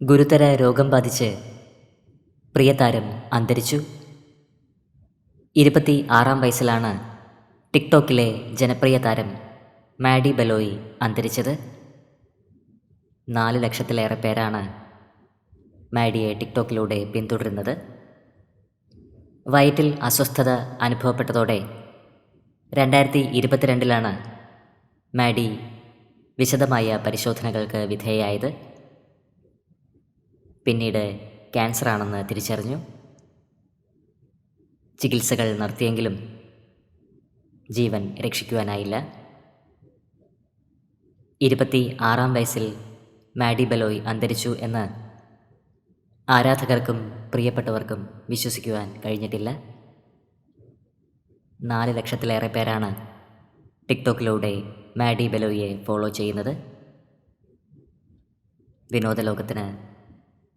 ഗുരുതര രോഗം ബാധിച്ച് പ്രിയതാരം അന്തരിച്ചു. ഇരുപത്തി ആറാം വയസ്സിലാണ് ടിക്ടോക്കിലെ ജനപ്രിയ താരം മാഡി ബലോയി അന്തരിച്ചത്. നാല് ലക്ഷത്തിലേറെ പേരാണ് മാഡിയെ ടിക്ടോക്കിലൂടെ പിന്തുടരുന്നത്. വയറ്റിൽ അസ്വസ്ഥത അനുഭവപ്പെട്ടതോടെ രണ്ടായിരത്തി ഇരുപത്തിരണ്ടിലാണ് മാഡി വിശദമായ പരിശോധനകൾക്ക് വിധേയായത് പിന്നീട് ക്യാൻസറാണെന്ന് തിരിച്ചറിഞ്ഞു. ചികിത്സകൾ നടത്തിയെങ്കിലും ജീവൻ രക്ഷിക്കുവാനായില്ല. ഇരുപത്തി ആറാം വയസ്സിൽ മാഡി ബലോയ് അന്തരിച്ചു എന്ന് ആരാധകർക്കും പ്രിയപ്പെട്ടവർക്കും വിശ്വസിക്കുവാൻ കഴിഞ്ഞിട്ടില്ല. നാല് ലക്ഷത്തിലേറെ പേരാണ് ടിക്ടോക്കിലൂടെ മാഡി ബലോയിയെ ഫോളോ ചെയ്യുന്നത്. വിനോദലോകത്തിന്